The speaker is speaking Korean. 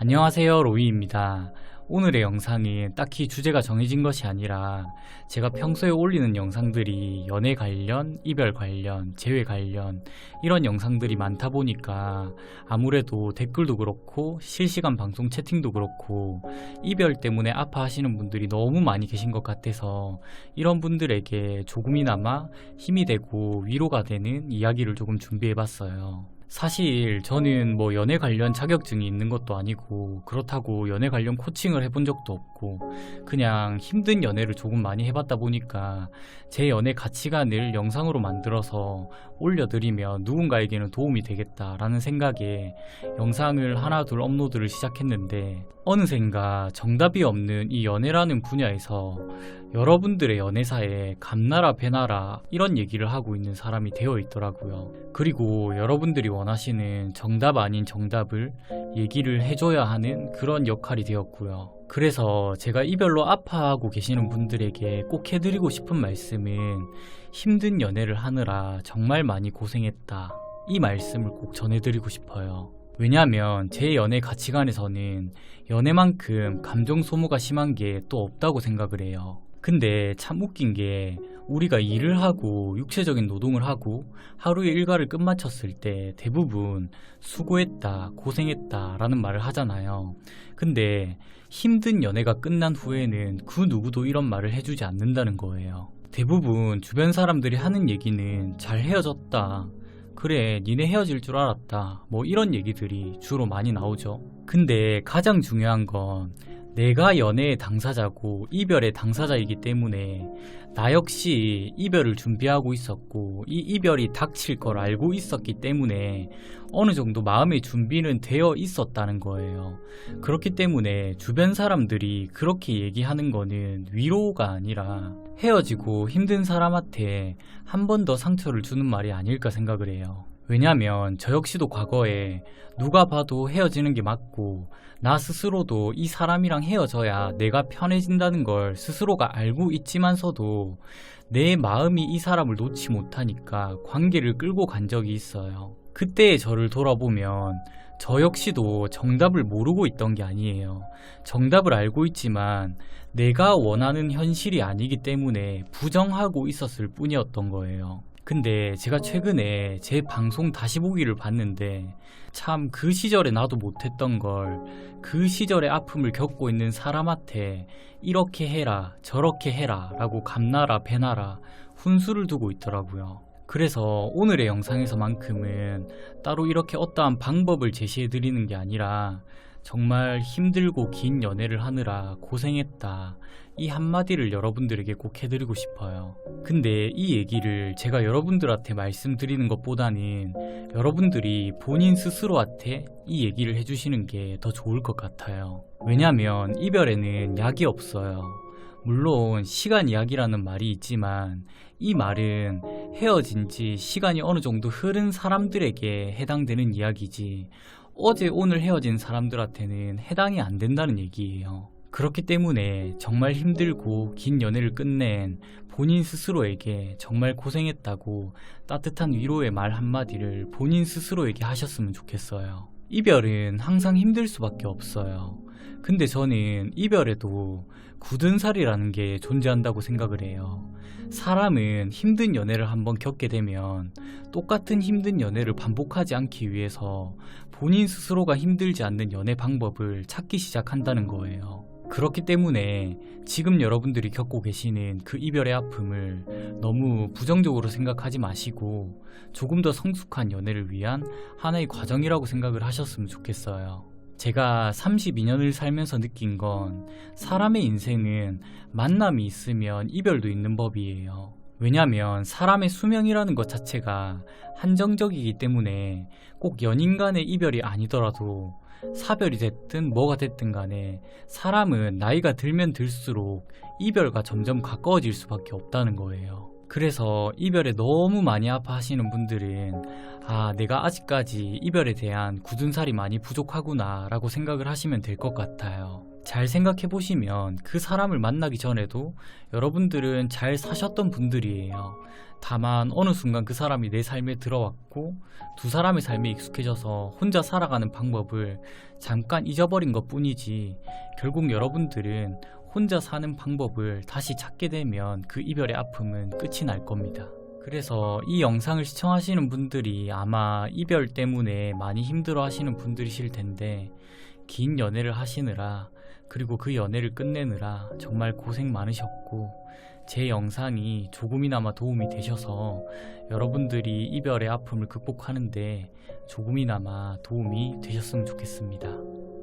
안녕하세요 로이입니다. 오늘의 영상은 딱히 주제가 정해진 것이 아니라 제가 평소에 올리는 영상들이 연애 관련, 이별 관련, 재회 관련 이런 영상들이 많다 보니까 아무래도 댓글도 그렇고 실시간 방송 채팅도 그렇고 이별 때문에 아파하시는 분들이 너무 많이 계신 것 같아서 이런 분들에게 조금이나마 힘이 되고 위로가 되는 이야기를 조금 준비해 봤어요. 사실 저는 뭐 연애 관련 자격증이 있는 것도 아니고 그렇다고 연애 관련 코칭을 해본 적도 없고 그냥 힘든 연애를 조금 많이 해봤다 보니까 제 연애 가치관을 영상으로 만들어서 올려드리면 누군가에게는 도움이 되겠다라는 생각에 영상을 하나 둘 업로드를 시작했는데 어느샌가 정답이 없는 이 연애라는 분야에서 여러분들의 연애사에 감나라 배나라 이런 얘기를 하고 있는 사람이 되어 있더라고요. 그리고 여러분들이 원하시는 정답 아닌 정답을 얘기를 해줘야 하는 그런 역할이 되었고요. 그래서 제가 이별로 아파하고 계시는 분들에게 꼭 해드리고 싶은 말씀은 힘든 연애를 하느라 정말 많이 고생했다. 이 말씀을 꼭 전해드리고 싶어요. 왜냐하면 제 연애 가치관에서는 연애만큼 감정 소모가 심한 게 또 없다고 생각을 해요. 근데 참 웃긴 게 우리가 일을 하고 육체적인 노동을 하고 하루의 일과를 끝마쳤을 때 대부분 수고했다, 고생했다 라는 말을 하잖아요. 근데 힘든 연애가 끝난 후에는 그 누구도 이런 말을 해주지 않는다는 거예요. 대부분 주변 사람들이 하는 얘기는 잘 헤어졌다. 그래, 니네 헤어질 줄 알았다. 뭐 이런 얘기들이 주로 많이 나오죠. 근데 가장 중요한 건 내가 연애의 당사자고 이별의 당사자이기 때문에 나 역시 이별을 준비하고 있었고 이 이별이 닥칠 걸 알고 있었기 때문에 어느 정도 마음의 준비는 되어 있었다는 거예요. 그렇기 때문에 주변 사람들이 그렇게 얘기하는 거는 위로가 아니라 헤어지고 힘든 사람한테 한 번 더 상처를 주는 말이 아닐까 생각을 해요. 왜냐면 저 역시도 과거에 누가 봐도 헤어지는 게 맞고 나 스스로도 이 사람이랑 헤어져야 내가 편해진다는 걸 스스로가 알고 있지만서도 내 마음이 이 사람을 놓지 못하니까 관계를 끌고 간 적이 있어요. 그때의 저를 돌아보면 저 역시도 정답을 모르고 있던 게 아니에요. 정답을 알고 있지만 내가 원하는 현실이 아니기 때문에 부정하고 있었을 뿐이었던 거예요. 근데 제가 최근에 제 방송 다시 보기를 봤는데 참 그 시절에 나도 못했던 걸 그 시절의 아픔을 겪고 있는 사람한테 이렇게 해라 저렇게 해라 라고 감나라 배나라 훈수를 두고 있더라고요. 그래서 오늘의 영상에서만큼은 따로 이렇게 어떠한 방법을 제시해 드리는 게 아니라 정말 힘들고 긴 연애를 하느라 고생했다. 이 한마디를 여러분들에게 꼭 해드리고 싶어요. 근데 이 얘기를 제가 여러분들한테 말씀드리는 것보다는 여러분들이 본인 스스로한테 이 얘기를 해주시는 게 더 좋을 것 같아요. 왜냐면 이별에는 약이 없어요. 물론 시간 이야기라는 말이 있지만 이 말은 헤어진 지 시간이 어느 정도 흐른 사람들에게 해당되는 이야기지 어제 오늘 헤어진 사람들한테는 해당이 안 된다는 얘기예요. 그렇기 때문에 정말 힘들고 긴 연애를 끝낸 본인 스스로에게 정말 고생했다고 따뜻한 위로의 말 한마디를 본인 스스로에게 하셨으면 좋겠어요. 이별은 항상 힘들 수밖에 없어요. 근데 저는 이별에도 굳은 살이라는 게 존재한다고 생각을 해요. 사람은 힘든 연애를 한번 겪게 되면 똑같은 힘든 연애를 반복하지 않기 위해서 본인 스스로가 힘들지 않는 연애 방법을 찾기 시작한다는 거예요. 그렇기 때문에 지금 여러분들이 겪고 계시는 그 이별의 아픔을 너무 부정적으로 생각하지 마시고 조금 더 성숙한 연애를 위한 하나의 과정이라고 생각을 하셨으면 좋겠어요. 제가 32년을 살면서 느낀 건 사람의 인생은 만남이 있으면 이별도 있는 법이에요. 왜냐면 사람의 수명이라는 것 자체가 한정적이기 때문에 꼭 연인 간의 이별이 아니더라도 사별이 됐든 뭐가 됐든 간에 사람은 나이가 들면 들수록 이별과 점점 가까워질 수밖에 없다는 거예요. 그래서 이별에 너무 많이 아파하시는 분들은 아, 내가 아직까지 이별에 대한 굳은 살이 많이 부족하구나 라고 생각을 하시면 될 것 같아요. 잘 생각해 보시면 그 사람을 만나기 전에도 여러분들은 잘 사셨던 분들이에요. 다만 어느 순간 그 사람이 내 삶에 들어왔고 두 사람의 삶에 익숙해져서 혼자 살아가는 방법을 잠깐 잊어버린 것 뿐이지 결국 여러분들은 혼자 사는 방법을 다시 찾게 되면 그 이별의 아픔은 끝이 날 겁니다. 그래서 이 영상을 시청하시는 분들이 아마 이별 때문에 많이 힘들어 하시는 분들이실 텐데 긴 연애를 하시느라 그리고 그 연애를 끝내느라 정말 고생 많으셨고 제 영상이 조금이나마 도움이 되셔서 여러분들이 이별의 아픔을 극복하는데 조금이나마 도움이 되셨으면 좋겠습니다.